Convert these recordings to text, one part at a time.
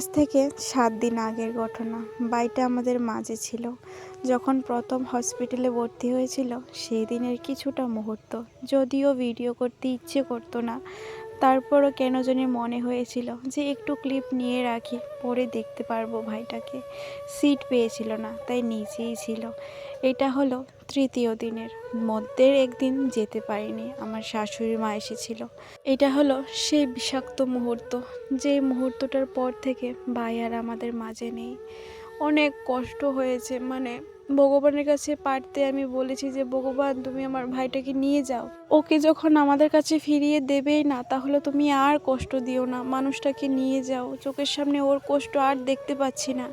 আজ থেকে সাত দিন আগের ঘটনা। বাড়িটা আমাদের মাঝে ছিল। যখন প্রথম হসপিটালে ভর্তি হয়েছিল, সেই দিনের কিছুটা মুহূর্ত। যদিও ভিডিও করতে ইচ্ছে করতো না তারপরও কেন জানি মনে হয়েছিল যে একটু ক্লিপ নিয়ে রাখি, পরে দেখতে পারব ভাইটাকে। সিট পেয়েছিল না, তাই নিচেই ছিল। এটা হলো তৃতীয় দিনের মধ্যের একদিন যেতে পারিনি আমার শাশুড়ি মা এসেছিল। এটা হলো সেই বিষাক্ত মুহূর্ত, যে মুহূর্তটার পর থেকে ভাই আর আমাদের মাঝে নেই। অনেক কষ্ট হয়েছে মানে ভগবানের কাছে পারতে আমি বলেছি যে, ভগবান, তুমি আমার ভাইটাকে নিয়ে যাও। ওকে যখন আমাদের কাছে ফিরিয়ে দেবেই না, তাহলে তুমি আর কষ্ট দিও না। মানুষটাকে নিয়ে যাও। চোখের সামনে ওর কষ্ট আর দেখতে পাচ্ছি না।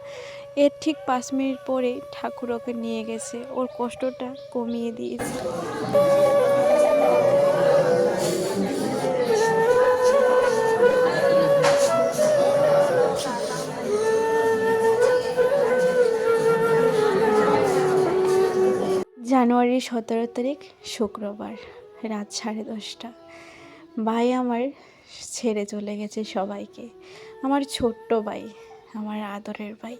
এর ঠিক পাঁচ মিনিট পরে ঠাকুর ওকে নিয়ে গেছে। ওর কষ্টটা কমিয়ে দিয়েছে। জানুয়ারি সতেরো তারিখ, শুক্রবার, রাত সাড়ে দশটা। ভাই আমার ছেড়ে চলে গেছে সবাইকে। আমার ছোট্ট ভাই, আমার আদরের ভাই।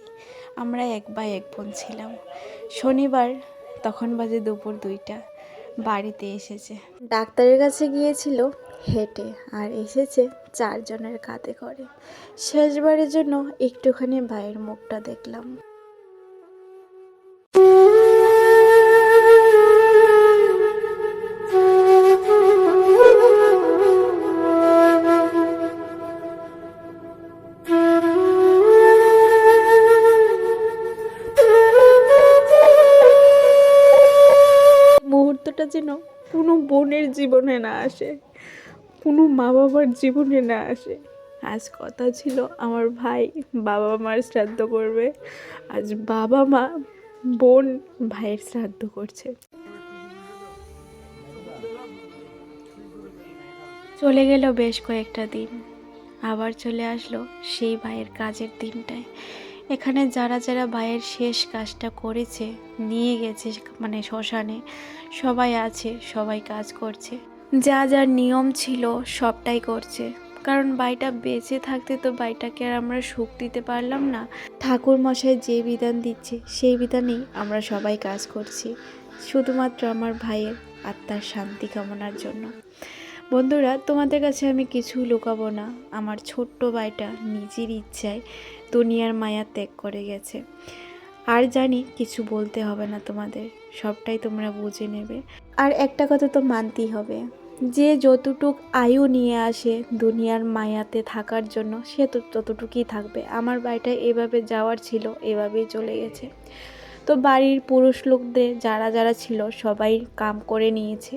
আমরা এক ভাই, এক বোন ছিলাম। শনিবার তখন বাজে দুপুর দুইটা, বাড়িতে এসেছে। ডাক্তারের কাছে গিয়েছিল, হেঁটে আর এসেছে চারজনের কাঁধে করে। শেষবারের জন্য একটুখানি ভাইয়ের মুখটা দেখলাম। যেন কোনো বোনের জীবনে না আসে, কোনো মা বাবার জীবনে না আসে। আজ কথা ছিল আমার ভাই, বাবা মার শ্রাদ্ধ করবে। আজ বাবা মা, বোন ভাইয়ের শ্রাদ্ধ করছে। চলে গেল বেশ কয়েকটা দিন। আবার চলে আসলো সেই ভাইয়ের কাজের দিনটায়। এখানে যারা যারা ভাইয়ের শেষ কাজটা করেছে, নিয়ে গেছে মানে শ্মশানে, সবাই আছে, সবাই কাজ করছে। যা যা নিয়ম ছিল সবটাই করছে। কারণ বাইটা বেঁচে থাকতে তো বাইটাকে আর আমরা সুখ দিতে পারলাম না। ঠাকুর মশাই যে বিধান দিচ্ছে, সেই বিধানেই আমরা সবাই কাজ করছি। শুধুমাত্র আমার ভাইয়ের আত্মার শান্তি কামনার জন্য। বন্ধুরা, তোমাদের কাছে আমি কিছু লুকাবো না। আমার ছোট্ট ভাইটা নিজের ইচ্ছায় দুনিয়ার মায়া ত্যাগ করে গেছে। আর জানি কিছু বলতে হবে না তোমাদের, সবটাই তোমরা বুঝে নেবে। আর একটা কথা তো মানতেই হবে, যে যতটুক আয়ু নিয়ে আসে দুনিয়ার মায়াতে থাকার জন্য, সে তো ততটুকুই থাকবে। আমার বাড়িটা এভাবে যাওয়ার ছিল, এভাবেই চলে গেছে। তো বাড়ির পুরুষ লোকদের, যারা যারা ছিল, সবাই কাম করে নিয়েছে।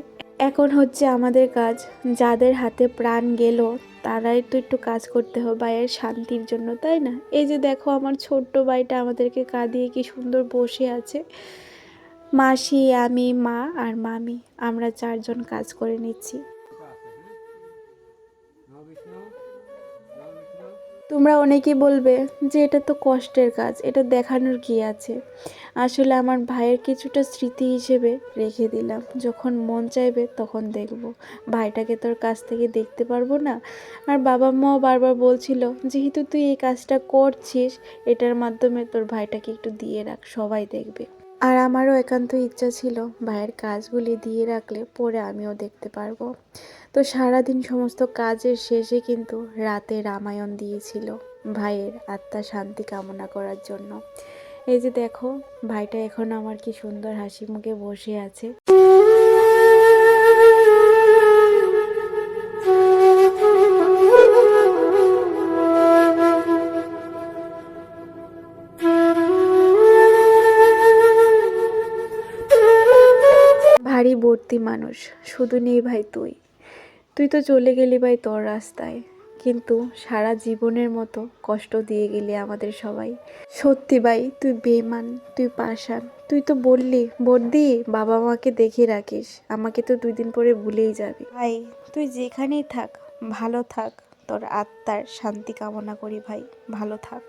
এখন হচ্ছে আমাদের কাজ। যাদের হাতে প্রাণ গেল, তারাই তো একটু কাজ করতে হবে, ভাইয়ের শান্তির জন্য, তাই না? এই যে দেখো আমার ছোট্ট বাইটা আমাদেরকে কাঁদিয়ে কি সুন্দর বসে আছে। মাসি, আমি, মা আর মামি, আমরা চারজন কাজ করে নিচ্ছি। তোমরা অনেকেই বলবে যে এটা তো কষ্টের কাজ, এটা দেখানোর কি আছে? আসলে আমার ভাইয়ের কিছুটা স্মৃতি হিসেবে রেখে দিলাম। যখন মন চাইবে তখন দেখব। ভাইটাকে তোর কাছ থেকে দেখতে পারব না? আর বাবা মাও বারবার বলছিল, যেহেতু তুই এই কাজটা করছিস, এটার মাধ্যমে তোর ভাইটাকে একটু দিয়ে রাখ, সবাই দেখবে। আর আমারও একান্ত ইচ্ছা ছিল ভাইয়ের কাজগুলি দিয়ে রাখলে পরে আমিও দেখতে পারব। তো সারাদিন সমস্ত কাজের শেষে কিন্তু রাতে রামায়ণ দিয়েছিল ভাইয়ের আত্মা শান্তি কামনা করার জন্য। এই যে দেখো, ভাইটা এখন আমার কি সুন্দর হাসি মুখে বসে আছে। ভারী ভর্তি মানুষ। শুধু নেই ভাই তুই। তুই তো চলে গেলি ভাই তোর রাস্তায়। কিন্তু সারা জীবনের মতো কষ্ট দিয়ে গেলি আমাদের সবাই। সত্যি ভাই, তুই বেমান তুই পাশান তুই তো বললি, বর্দি বাবা মাকে দেখে রাখিস। আমাকে তো দুই দিন পরে ভুলেই যাবি। ভাই, তুই যেখানেই থাক, ভালো থাক। তোর আত্মার শান্তি কামনা করি ভাই, ভালো থাক।